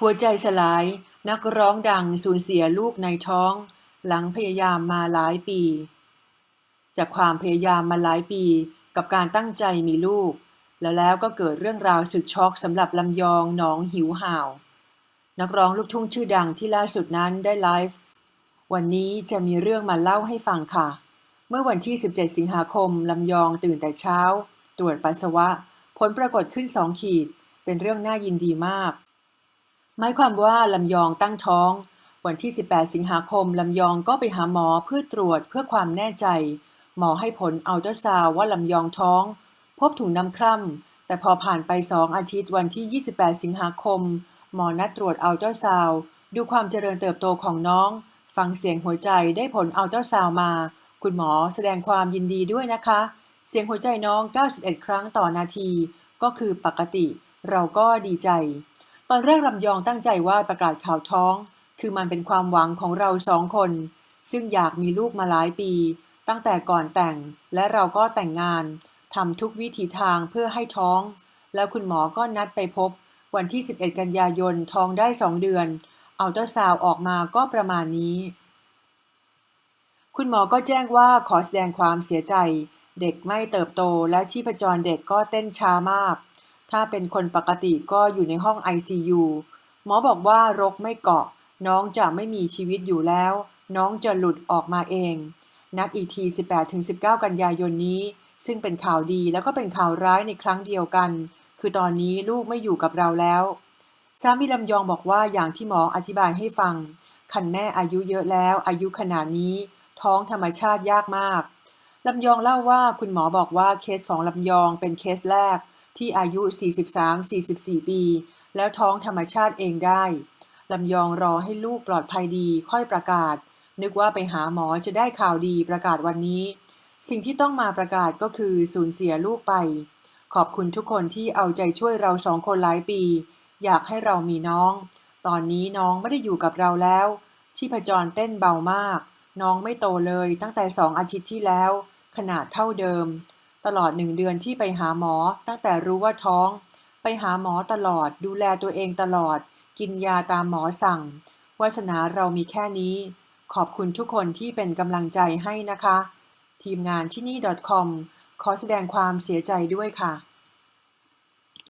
หัวใจสลาย นักร้องดังสูญเสียลูกในท้อง หลังพยายามมาหลายปี จากความพยายามมาหลายปี กับการตั้งใจมีลูก แล้วแล้วก็เกิดเรื่องราวสุดช็อกสำหรับลำยองหนองหิวห่าว นักร้องลูกทุ่งชื่อดังที่ล่าสุดนั้นได้ไลฟ์วันนี้จะมีเรื่องมาเล่าให้ฟังค่ะ เมื่อวันที่ 17 สิงหาคมลำยองตื่นแต่เช้า ตรวจปัสสาวะ ผลปรากฏขึ้นสองขีด เป็นเรื่องน่ายินดีมาก หมายความว่าลำยองตั้งท้อง วันที่ 18 สิงหาคมลำยองก็ไปหาหมอเพื่อตรวจเพื่อความแน่ใจ หมอให้ผลอัลตราซาวว่าลำยองท้อง พบถุงน้ำคร่ำแต่พอผ่านไป2องอาทิตย์วันที่ 28 สิงหาคม หมอนัดตรวจอัลตราซาวดูความเจริญเติบโตของน้อง ฟังเสียงหัวใจได้ผลอัลตราซาวมา คุณหมอแสดงความยินดีด้วยนะคะ เสียงหัวใจน้อง 91 ครั้งต่อนาที ก็คือปกติ เราก็ดีใจ ตอนแรกลำยองตั้งใจว่าประกาศข่าวท้อง คือมันเป็นความหวังของเราสองคน ซึ่งอยากมีลูกมาหลายปี ตั้งแต่ก่อนแต่ง และเราก็แต่งงานทำทุกวิถีทางเพื่อให้ท้อง แล้วคุณหมอก็นัดไปพบ วันที่ 11 กันยายนท้องได้2เดือนอัลตราซาวออกมาก็ประมาณนี้ คุณหมอก็แจ้งว่าขอแสดงความเสียใจ เด็กไม่เติบโตและชีพจรเด็กก็เต้นช้ามาก ถ้าเป็นคนปกติก็อยู่ในห้อง ICU หมอบอกว่ารกไม่เกาะ น้องจะไม่มีชีวิตอยู่แล้ว น้องจะหลุดออกมาเอง นัดอีกที 18-19 กันยายนนี้ ซึ่งเป็นข่าวดีแล้วก็เป็นข่าวร้ายในครั้งเดียวกัน คือตอนนี้ลูกไม่อยู่กับเราแล้วสามีลำยองบอกว่าอย่างที่หมออธิบายให้ฟัง คันแม่อายุเยอะแล้ว อายุขนาดนี้ ท้องธรรมชาติยากมากลำยองเล่าว่าคุณหมอบอกว่าเคสของลำยองเป็นเคสแรก ที่อายุ 43-44 ปี แล้วท้องธรรมชาติเองได้ลำยองรอให้ลูกปลอดภัยดีค่อยประกาศ นึกว่าไปหาหมอจะได้ข่าวดีประกาศวันนี้ สิ่งที่ต้องมาประกาศก็คือสูญเสียลูกไป ขอบคุณทุกคนที่เอาใจช่วยเราสองคนหลายปี อยากให้เรามีน้อง ตอนนี้น้องไม่ได้อยู่กับเราแล้ว ชีพจรเต้นเบามาก น้องไม่โตเลยตั้งแต่สองอาทิตย์ที่แล้ว ขนาดเท่าเดิม ตลอดหนึ่งเดือนที่ไปหาหมอ ตั้งแต่รู้ว่าท้อง ไปหาหมอตลอด ดูแลตัวเองตลอด กินยาตามหมอสั่ง วาสนาเรามีแค่นี้ ขอบคุณทุกคนที่เป็นกำลังใจให้นะคะ ทีมงานที่นี่ .com ขอแสดงความเสียใจด้วยค่ะ